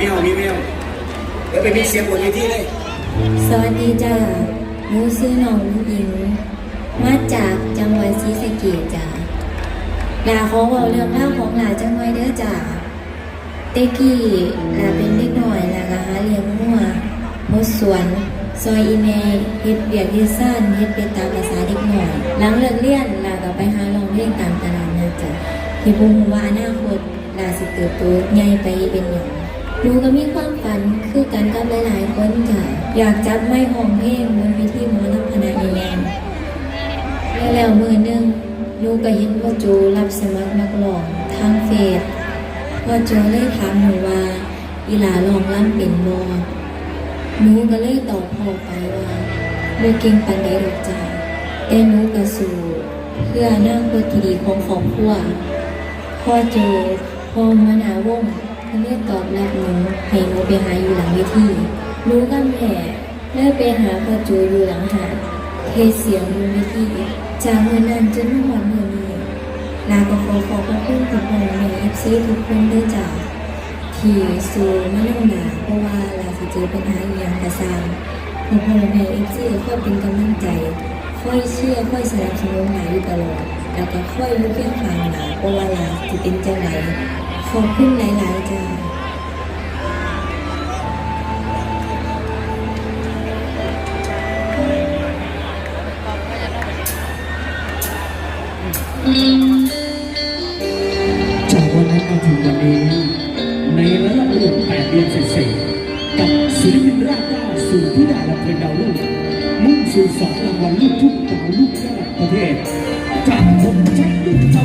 แววมีแววเดี๋ยวไปมีเสียงบนเวทีเลย สวัสดีจ้าหนูชื่อน้องหญิง มาจากจังหวัดศรีสะเกษจ้าลาขอบอกเรื่องเล่าของหลาจังหวัดเด้อจ้าเต็กกี้ลาเป็นเด็กหน่อยลาก็หาเลี้ยงงัวมดสวนซอยอีเมเฮ็ดเบียกเฮ็ดซ่านเฮ็ดเป็นตามภาษาเด็กหน่อย หลังเลิกเรียนลาก็ไปหาลองเรียนตามตลาดนะจ้ะที่บ่ฮู้ว่าอนาคตลาสิเติบโตใหญ่ไปเป็นหยัง หนูก็มีความฝันคือกันกับหลายๆคนค่ะอยากจับไม้ห้องเพลงบนเวทีหมอลำคณะใหญ่แล้วแล้วมือหนึ่งหนูก็เห็นพ่อโจรับสมัครนักร้องทางเฟซพ่อโจเลยถามหนูว่าอีหลาลองล่ำเป็นบ่หนูก็เลยตอบพ่อไปว่าบ่เก่งปานใดดอกจ้าแต่หนูก็สู้เพื่ออนาคตที่ดีของครอบครัวพ่อโจพ่อหัวหน้าวง เพิ่นเรียกตอบรับหนูให้หนูไปหาอยู่หลังเวทีหนูกับแม่เลยไปหาพ่อโจอยู่หลังหาดเทเสียงบนเวทีจากเมื่อนั้นจนมาหอดเมื่อนี้ลาก็ขอขอบพระคุณกับพ่อแม่เอฟซีทุกคนด้วยจ้าที่สู้มานั่งหนาเพราะว่าลาสิเจอปัญหาอย่างกระซามพ่อพ่อแม่เอฟซีคอยเป็นกำลังใจค่อยเชื่อค่อยสนับสนุนหลาอยู่ตลอดแล้วก็ค่อยรู้เพียงทางหลาเพราะว่าลาจะเป็นจังไหน ขอบคุณหลาย ๆ จ้าจากวันนั้นมาถึงวันนี้ ในระยะเวลาแปดเดือนเศษๆกับศิลปินรากหญ้าสู่ที่ดาลำเพลินดาวรุ่งมุ่งสู่สองรางวัลลูกทุ่งดาวลูกยอดประเทศจากผมแจ็คดุจ